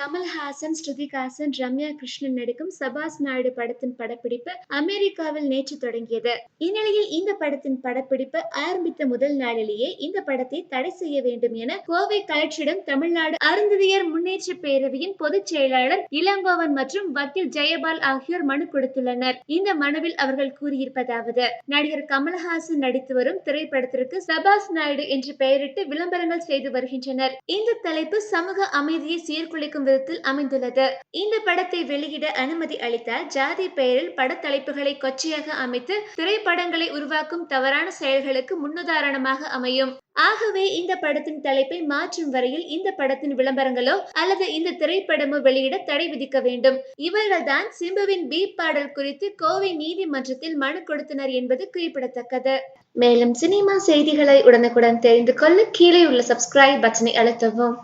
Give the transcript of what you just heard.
கமல்ஹாசன் ஸ்ருதிகாசன் ரம்யா கிருஷ்ணன் நடிக்கும் சபாஸ் நாயுடு படத்தின் படப்பிடிப்பு அமெரிக்காவில் நேற்று தொடங்கியது. இந்நிலையில் இந்த படத்தின் படப்பிடிப்பு ஆரம்பித்த முதல் நாளிலேயே இந்த படத்தை தடை செய்ய வேண்டும் என கோவை கலெக்டரிடம் தமிழ்நாடு அருந்ததியர் முன்னேற்ற பேரவையின் பொதுச் செயலாளர் இளங்கோவன் மற்றும் வக்கீல் ஜெயபால் ஆகியோர் மனு கொடுத்துள்ளனர். இந்த மனுவில் அவர்கள் கூறியிருப்பதாவது நடிகர் கமல்ஹாசன் நடித்து வரும் திரைப்படத்திற்கு சபாஸ் நாயுடு என்று பெயரிட்டு விளம்பரங்கள் செய்து வருகின்றனர். இந்த தலைப்பு சமூக அமைதியை சீர்குலைக்கும் விதத்தில் அமைந்துள்ளது. இந்த படத்தை வெளியிட அனுமதி அளித்தால் ஜாதி பெயரில் படத்தலைப்புகளை கொச்சையாக அமைத்து திரைப்படங்களை உருவாக்கும் தவறான செயல்களுக்கு முன்னுதாரணமாக அமையும். ஆகவே இந்த படத்தின் தலைப்பை மாற்றும் வரையில் இந்த படத்தின் விளம்பரங்களோ அல்லது இந்த திரைப்படமோ வெளியிட தடை விதிக்க வேண்டும். இவர்கள்தான் சிம்புவின் பி பாடல் குறித்து கோவை நீதிமன்றத்தில் மனு கொடுத்தனர் என்பது குறிப்பிடத்தக்கது. மேலும் சினிமா செய்திகளை உடனுக்குடன் தெரிந்து கொள்ள கீழே உள்ள சப்ஸ்கிரைப் பட்டனை அழுத்தவும்.